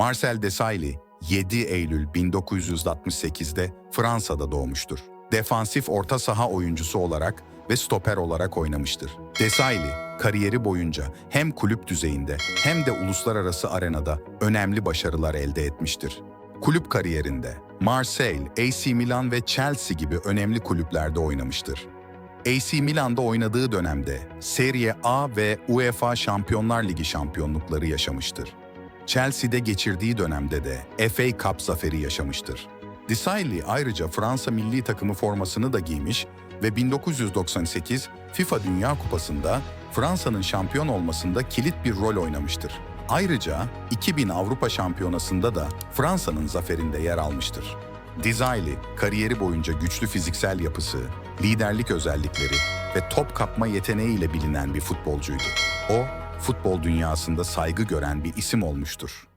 Marcel Desailly 7 Eylül 1968'de Fransa'da doğmuştur. Defansif orta saha oyuncusu olarak ve stoper olarak oynamıştır. Desailly kariyeri boyunca hem kulüp düzeyinde hem de uluslararası arenada önemli başarılar elde etmiştir. Kulüp kariyerinde Marseille, AC Milan ve Chelsea gibi önemli kulüplerde oynamıştır. AC Milan'da oynadığı dönemde Serie A ve UEFA Şampiyonlar Ligi şampiyonlukları yaşamıştır. Chelsea'de geçirdiği dönemde de FA Cup zaferi yaşamıştır. Desailly ayrıca Fransa milli takımı formasını da giymiş ve 1998 FIFA Dünya Kupası'nda Fransa'nın şampiyon olmasında kilit bir rol oynamıştır. Ayrıca 2000 Avrupa Şampiyonası'nda da Fransa'nın zaferinde yer almıştır. Desailly, kariyeri boyunca güçlü fiziksel yapısı, liderlik özellikleri ve top kapma yeteneğiyle bilinen bir futbolcuydu. O, futbol dünyasında saygı gören bir isim olmuştur.